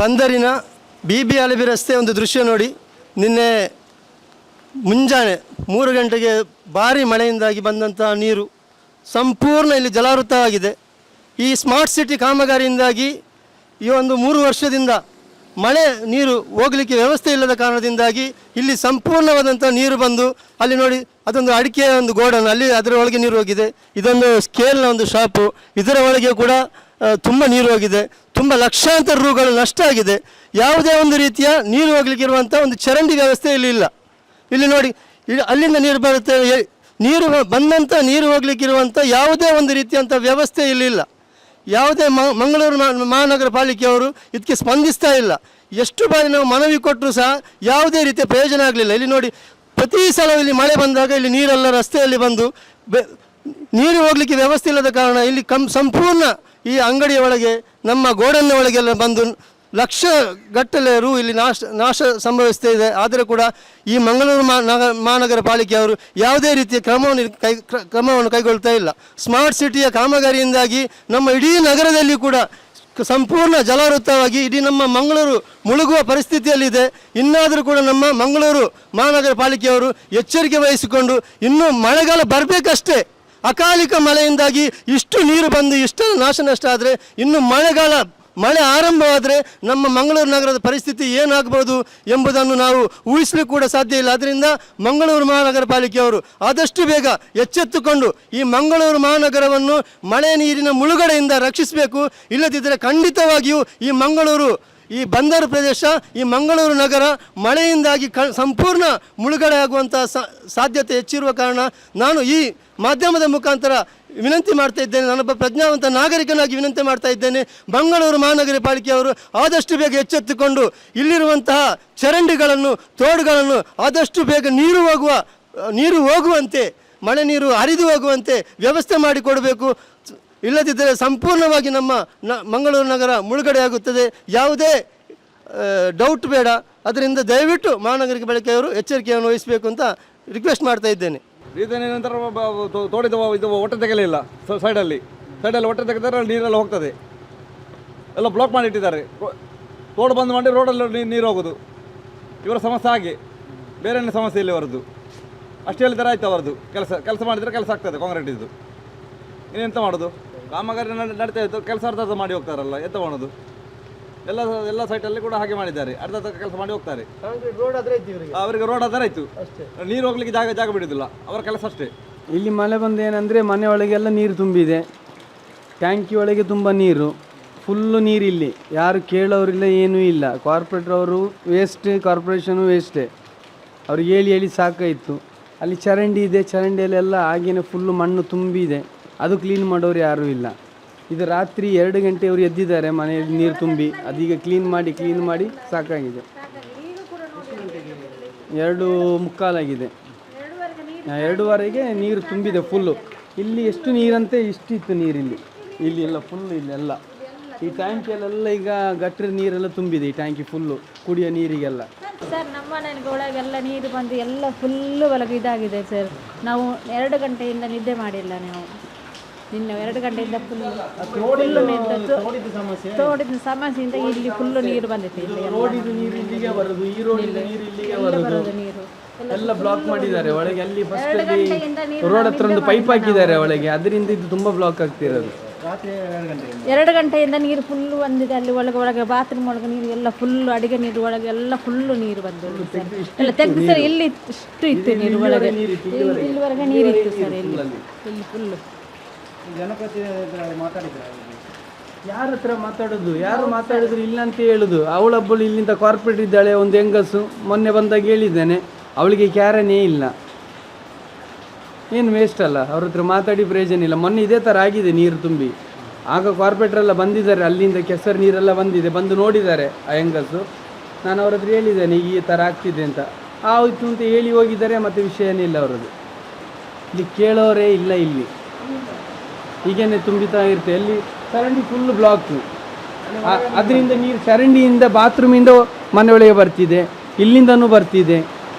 ಬಂದರಿನ B B ಅಲಬಿ ರಸ್ತೆ ಒಂದು ದೃಶ್ಯ ನೋಡಿ. ನಿನ್ನೆ ಮುಂಜಾನೆ ಮೂರು ಗಂಟೆಗೆ ಭಾರಿ ಮಳೆಯಿಂದಾಗಿ ಬಂದಂತಹ ನೀರು ಸಂಪೂರ್ಣ ಇಲ್ಲಿ ಜಲಾವೃತವಾಗಿದೆ. ಈ ಸ್ಮಾರ್ಟ್ ಸಿಟಿ ಕಾಮಗಾರಿಯಿಂದಾಗಿ ಈ ಒಂದು ಮೂರು ವರ್ಷದಿಂದ ಮಳೆ ನೀರು ಹೋಗಲಿಕ್ಕೆ ವ್ಯವಸ್ಥೆ ಇಲ್ಲದ ಕಾರಣದಿಂದಾಗಿ ಇಲ್ಲಿ ಸಂಪೂರ್ಣವಾದಂಥ ನೀರು ಬಂದು ಅಲ್ಲಿ ನೋಡಿ ಅದೊಂದು ಅಡಿಕೆಯ ಒಂದು ಗೋಡನ್, ಅಲ್ಲಿ ಅದರೊಳಗೆ ನೀರು ಹೋಗಿದೆ. ಇದೊಂದು ಸ್ಕೇಲ್ನ ಒಂದು ಶಾಪು ಇದರ ಒಳಗೆ ಕೂಡ ತುಂಬ ನೀರು ಹೋಗಿದೆ. ತುಂಬ ಲಕ್ಷಾಂತರ ರೂಗಳು ನಷ್ಟ ಆಗಿದೆ. ಯಾವುದೇ ಒಂದು ರೀತಿಯ ನೀರು ಹೋಗ್ಲಿಕ್ಕೆ ಇರುವಂಥ ಒಂದು ಚರಂಡಿ ವ್ಯವಸ್ಥೆ ಇಲ್ಲಿ ಇಲ್ಲ. ಇಲ್ಲಿ ನೋಡಿ, ಇಲ್ಲಿ ಅಲ್ಲಿಂದ ನೀರು ಬರುತ್ತೆ. ನೀರು ಬಂದಂಥ ನೀರು ಹೋಗ್ಲಿಕ್ಕಿರುವಂಥ ಯಾವುದೇ ಒಂದು ರೀತಿಯಂಥ ವ್ಯವಸ್ಥೆ ಇಲ್ಲಿಲ್ಲ ಯಾವುದೇ ಮಂಗಳೂರು ಮಹಾ- ಮಹಾನಗರ ಪಾಲಿಕೆಯವರು ಇದಕ್ಕೆ ಸ್ಪಂದಿಸ್ತಾ ಇಲ್ಲ. ಎಷ್ಟು ಬಾರಿ ನಾವು ಮನವಿ ಕೊಟ್ಟರು ಸಹ ಯಾವುದೇ ರೀತಿಯ ಪ್ರಯೋಜನ ಆಗಲಿಲ್ಲ. ಇಲ್ಲಿ ನೋಡಿ, ಪ್ರತಿ ಸಲ ಇಲ್ಲಿ ಮಳೆ ಬಂದಾಗ ಇಲ್ಲಿ ನೀರೆಲ್ಲ ರಸ್ತೆಯಲ್ಲಿ ಬಂದು ನೀರು ಹೋಗಲಿಕ್ಕೆ ವ್ಯವಸ್ಥೆ ಇಲ್ಲದ ಕಾರಣ ಇಲ್ಲಿ ಕಂ, ಸಂಪೂರ್ಣ ಈ ಅಂಗಡಿಯ ಒಳಗೆ, ನಮ್ಮ ಗೋಡನ್ನ ಒಳಗೆಲ್ಲ ಬಂದು ಲಕ್ಷ ಗಟ್ಟಲೆ ರೂ ಇಲ್ಲಿ ನಾಶ ನಾಶ ಸಂಭವಿಸ್ತಾ ಇದೆ. ಆದರೆ ಕೂಡ ಈ ಮಂಗಳೂರು ಮಹಾನಗರ ಪಾಲಿಕೆಯವರು ಯಾವುದೇ ರೀತಿಯ ಕ್ರಮವನ್ನು ಕೈ, ಕ್ರ- ಕ್ರಮವನ್ನು ಕೈಗೊಳ್ತಾ ಇಲ್ಲ. ಸ್ಮಾರ್ಟ್ ಸಿಟಿಯ ಕಾಮಗಾರಿಯಿಂದಾಗಿ ನಮ್ಮ ಇಡೀ ನಗರದಲ್ಲಿ ಕೂಡ ಸಂಪೂರ್ಣ ಜಲಾವೃತವಾಗಿ ಇಡೀ ನಮ್ಮ ಮಂಗಳೂರು ಮುಳುಗುವ ಪರಿಸ್ಥಿತಿಯಲ್ಲಿದೆ. ಇನ್ನಾದರೂ ಕೂಡ ನಮ್ಮ ಮಂಗಳೂರು ಮಹಾನಗರ ಪಾಲಿಕೆಯವರು ಎಚ್ಚರಿಕೆ ವಹಿಸಿಕೊಂಡು ಇನ್ನೂ ಮಳೆಗಾಲ ಬರಬೇಕಷ್ಟೇ. ಅಕಾಲಿಕ ಮಳೆಯಿಂದಾಗಿ ಇಷ್ಟು ನೀರು ಬಂದು ಇಷ್ಟು ನಾಶ ನಷ್ಟ ಆದರೆ, ಇನ್ನು ಮಳೆಗಾಲ, ಮಳೆ ಆರಂಭವಾದರೆ ನಮ್ಮ ಮಂಗಳೂರು ನಗರದ ಪರಿಸ್ಥಿತಿ ಏನಾಗ್ಬೋದು ಎಂಬುದನ್ನು ನಾವು ಊಹಿಸಲಿಕ್ಕೆ ಕೂಡ ಸಾಧ್ಯ ಇಲ್ಲ. ಅದರಿಂದ ಮಂಗಳೂರು ಮಹಾನಗರ ಪಾಲಿಕೆಯವರು ಆದಷ್ಟು ಬೇಗ ಎಚ್ಚೆತ್ತುಕೊಂಡು ಈ ಮಂಗಳೂರು ಮಹಾನಗರವನ್ನು ಮಳೆ ನೀರಿನ ಮುಳುಗಡೆಯಿಂದ ರಕ್ಷಿಸಬೇಕು. ಇಲ್ಲದಿದ್ದರೆ ಖಂಡಿತವಾಗಿಯೂ ಈ ಮಂಗಳೂರು ಈ ಬಂದರು ಪ್ರದೇಶ, ಈ ಮಂಗಳೂರು ನಗರ ಮಳೆಯಿಂದಾಗಿ ಕ, ಸಂಪೂರ್ಣ ಮುಳುಗಡೆ ಆಗುವಂಥ ಸಾಧ್ಯತೆ ಹೆಚ್ಚಿರುವ ಕಾರಣ ನಾನು ಈ ಮಾಧ್ಯಮದ ಮುಖಾಂತರ ವಿನಂತಿ ಮಾಡ್ತಾ ಇದ್ದೇನೆ. ನಾನೊಬ್ಬ ಪ್ರಜ್ಞಾವಂತ ನಾಗರಿಕನಾಗಿ ವಿನಂತಿ ಮಾಡ್ತಾ ಇದ್ದೇನೆ. ಮಂಗಳೂರು ಮಹಾನಗರ ಪಾಲಿಕೆಯವರು ಆದಷ್ಟು ಬೇಗ ಎಚ್ಚೆತ್ತುಕೊಂಡು ಇಲ್ಲಿರುವಂತಹ ಚರಂಡಿಗಳನ್ನು, ತೋಡುಗಳನ್ನು ಆದಷ್ಟು ಬೇಗ ನೀರು ಹೋಗುವ, ನೀರು ಹೋಗುವಂತೆ, ಮಳೆ ನೀರು ಹರಿದು ಹೋಗುವಂತೆ ವ್ಯವಸ್ಥೆ ಮಾಡಿಕೊಡಬೇಕು. ಇಲ್ಲದಿದ್ದರೆ ಸಂಪೂರ್ಣವಾಗಿ ನಮ್ಮ ನ ಮಂಗಳೂರು ನಗರ ಮುಳುಗಡೆಯಾಗುತ್ತದೆ. ಯಾವುದೇ ಡೌಟ್ ಬೇಡ. ಅದರಿಂದ ದಯವಿಟ್ಟು ಮಹಾನಗರ ಬಳಕೆಯವರು ಎಚ್ಚರಿಕೆಯನ್ನು ವಹಿಸಬೇಕು ಅಂತ ರಿಕ್ವೆಸ್ಟ್ ಮಾಡ್ತಾ ಇದ್ದೇನೆ. ನಂತರ ತೋಡಿದ ಇದು ಹೊಟ್ಟೆ ತೆಗೆಯಲಿಲ್ಲ. ಸೈಡಲ್ಲಿ ಸೈಡಲ್ಲಿ ಹೊಟ್ಟೆ ತೆಗೆದರೆ ನೀರೆಲ್ಲ ಹೋಗ್ತದೆ. ಎಲ್ಲ ಬ್ಲಾಕ್ ಮಾಡಿಟ್ಟಿದ್ದಾರೆ. ತೋಡು ರೋಡ್ ಬಂದ್ ಮಾಡಿ ರೋಡಲ್ಲಿ ನೀರು ಹೋಗೋದು. ಇವರ ಸಮಸ್ಯೆ ಹಾಗೆ. ಬೇರೆ ಸಮಸ್ಯೆ ಇಲ್ಲಿ ಅವರದ್ದು ಅಷ್ಟೇ ಹೇಳಿದರೆ ಆಯ್ತು ಅವರದ್ದು. ಕೆಲಸ ಕೆಲಸ ಮಾಡಿದರೆ ಕೆಲಸ ಆಗ್ತದೆ ಕಾಂಕ್ರೀಟ್ ಇದು ಇನ್ನೆಂತ ಮಾಡೋದು? ಕಾಮಗಾರಿ ನಡ್- ನಡೀತಾ ಇತ್ತು ಕೆಲಸ ಅರ್ಧ ಮಾಡಿ ಹೋಗ್ತಾರಲ್ಲ ಎಂತ ಮಾಡೋದು ಎಲ್ಲ ಎಲ್ಲ ಸೈಟಲ್ಲಿ ಕೂಡ ಹಾಗೆ ಮಾಡಿದ್ದಾರೆ ಅರ್ಧ ಕೆಲಸ ಮಾಡಿ ಹೋಗ್ತಾರೆ. ರೋಡ್ ಆದರೆ ಇವರಿಗೆ? ಅವರಿಗೆ ರೋಡ್ ಅದರ ಆಯ್ತು. ಅಷ್ಟೇ. ನೀರು ಹೋಗ್ಲಿಕ್ಕೆ ಜಾಗ ಜಾಗ ಬಿಡುದಿಲ್ಲ ಅವರ ಕೆಲಸ ಅಷ್ಟೇ. ಇಲ್ಲಿ ಮಳೆ ಬಂದು ಏನಂದರೆ ಮನೆ ಒಳಗೆಲ್ಲ ನೀರು ತುಂಬಿದೆ. ಟ್ಯಾಂಕಿ ಒಳಗೆ ತುಂಬ ನೀರು ಫುಲ್ಲು ನೀರಿಲ್ಲಿ. ಯಾರು ಕೇಳೋರಿಲ್ಲ ಏನೂ ಇಲ್ಲ. ಕಾರ್ಪೊರೇಟ್ರ್ ಅವರು ವೇಸ್ಟ್ ಕಾರ್ಪೊರೇಷನು ವೇಸ್ಟೇ ಅವ್ರಿಗೆ ಹೇಳಿ ಹೇಳಿ ಸಾಕಾಯಿತು. ಅಲ್ಲಿ ಚರಂಡಿ ಇದೆ ಚರಂಡಿಯಲ್ಲೆಲ್ಲ ಹಾಗೇನೆ ಫುಲ್ಲು ಮಣ್ಣು ತುಂಬಿದೆ. ಅದು ಕ್ಲೀನ್ ಮಾಡೋರು ಯಾರೂ ಇಲ್ಲ. ಇದು ರಾತ್ರಿ ಎರಡು ಗಂಟೆಯವರು ಎದ್ದಿದ್ದಾರೆ, ಮನೆಯಲ್ಲಿ ನೀರು ತುಂಬಿ. ಅದೀಗ ಕ್ಲೀನ್ ಮಾಡಿ ಕ್ಲೀನ್ ಮಾಡಿ ಸಾಕಾಗಿದೆ. ಎರಡು ಮುಕ್ಕಾಲಾಗಿದೆ. ಎರಡೂವರೆಗೆ ನೀರು ತುಂಬಿದೆ ಫುಲ್ಲು ಇಲ್ಲಿ ಎಷ್ಟು ನೀರಂತೆ ಇಷ್ಟಿತ್ತು ನೀರಿಲ್ಲಿ. ಇಲ್ಲಿ ಎಲ್ಲ ಫುಲ್ ಇಲ್ಲೆಲ್ಲ ಈ ಟ್ಯಾಂಕಿಯಲ್ಲೆಲ್ಲ ಈಗ ಗಟ್ಟರ ನೀರೆಲ್ಲ ತುಂಬಿದೆ, ಈ ಟ್ಯಾಂಕಿ ಫುಲ್ಲು ಕುಡಿಯೋ ನೀರಿಗೆಲ್ಲ. ಸರ್, ನಮ್ಮ ಮನೆಗೆ ಒಳಗೆಲ್ಲ ನೀರು ಬಂದು ಎಲ್ಲ ಫುಲ್ಲು ಒಳಗೆ ಇದಾಗಿದೆ ಸರ್. ನಾವು ಎರಡು ಗಂಟೆಯಿಂದ ನಿದ್ದೆ ಮಾಡಿಲ್ಲ ನಾವು. ನಿನ್ನೆ ಎರಡು ಗಂಟೆಯಿಂದ ಫುಲ್ ಫುಲ್ಲು ನಿಂತು ತೋಡಿದ ಸಮಸ್ಯೆಯಿಂದ ಇಲ್ಲಿ ಫುಲ್ಲು ನೀರು ಬಂದಿತ್ತು ಇಲ್ಲಿ ಎಲ್ಲ. ರೋಡಿದು ನೀರು ಇಲ್ಲಿಗೆ ಬರೋದು ಈ ರೋಡಿನ ನೀರು ಇಲ್ಲಿಗೆ ಬರೋದು ಬರೋದು. ನೀರು. ಎಲ್ಲ ಬ್ಲಾಕ್ ಮಾಡಿದ್ದಾರೆ. ಒಳಗೆ ಅಲ್ಲಿ ಫಸ್ಟ್ ಅಲ್ಲಿ ಗಂಟೆಯಿಂದ ನೀರು ರೋಡ್ ಹತ್ರ ಒಂದು ಪೈಪ್ ಹಾಕಿದ್ದಾರೆ ಒಳಗೆ. ಅದರಿಂದ ಇದು ತುಂಬಾ ಬ್ಲಾಕ್ ಆಗ್ತಿರೋದು. ಎರಡು ಗಂಟೆಯಿಂದ. ನೀರು ಫುಲ್ ಬಂದಿದೆ. ಅಲ್ಲಿ ಒಳಗೆ ಒಳಗೆ ಬಾತ್ರೂಮ್ ಒಳಗೆ ನೀರು ಎಲ್ಲ ಫುಲ್ ಅಡಿಗೆ ನೀರು ಒಳಗೆ ಎಲ್ಲ ಫುಲ್ಲು ನೀರು ಬಂದು ಎಲ್ಲ ತೆಗೆದು ಸರ್. ಇಲ್ಲಿ ಇಷ್ಟು ಇತ್ತು? ನೀರು ಒಳಗೆ. ಇಲ್ಲಿ- ಇಲ್ಲಿವರೆಗೆ. ನೀರು ಇತ್ತು ಸರ್ ಇಲ್ಲಿ. ಇಲ್ಲಿ ಫುಲ್ಲು ಯಾರ ಹತ್ರ ಮಾತಾಡೋದು? ಯಾರು ಮಾತಾಡಿದ್ರು ಇಲ್ಲ ಅಂತ ಹೇಳುದು. ಅವಳೊಬ್ಬಳು ಇಲ್ಲಿಂದ ಕಾರ್ಪೊರೇಟ್ ಇದ್ದಾಳೆ, ಒಂದು ಹೆಂಗಸು. ಮೊನ್ನೆ ಬಂದಾಗ ಹೇಳಿದ್ದೇನೆ. ಅವಳಿಗೆ ಕ್ಯಾರನೇ ಇಲ್ಲ. ಏನು ವೇಸ್ಟ್ ಅಲ್ಲ? ಅವ್ರ ಹತ್ರ ಮಾತಾಡಿ ಪ್ರಯೋಜನ ಇಲ್ಲ. ಮೊನ್ನೆ ಇದೇ ಥರ ಆಗಿದೆ ನೀರು ತುಂಬಿ. ಆಗ ಕಾರ್ಪೊರೇಟರ್ ಎಲ್ಲ ಬಂದಿದ್ದಾರೆ. ಅಲ್ಲಿಂದ ಕೆಸರು ನೀರೆಲ್ಲ ಬಂದಿದೆ. ಬಂದು ನೋಡಿದ್ದಾರೆ ಆ ಹೆಂಗಸು. ನಾನು ಅವ್ರ ಹತ್ರ ಹೇಳಿದ್ದೇನೆ, ಈ ಥರ ಆಗ್ತಿದೆ ಅಂತ. ಆಯಿತು ಅಂತ ಹೇಳಿ ಹೋಗಿದ್ದಾರೆ, ಮತ್ತು ವಿಷಯನೇ ಇಲ್ಲ ಅವರದ್ದು. ಇಲ್ಲಿ ಕೇಳೋರೇ ಇಲ್ಲ ಇಲ್ಲಿ. ಹೀಗೇನೆ ತುಂಬಿತಾ ಇರುತ್ತೆ. ಅಲ್ಲಿ ಚರಂಡಿ ಫುಲ್ ಬ್ಲಾಕು ಅದರಿಂದ ನೀರು ಚರಂಡಿಯಿಂದ ಬಾತ್ರೂಮಿಂದ ಮನೆಯೊಳಗೆ ಬರ್ತಿದೆ. ಇಲ್ಲಿಂದನೂ ಬರ್ತಿದೆ.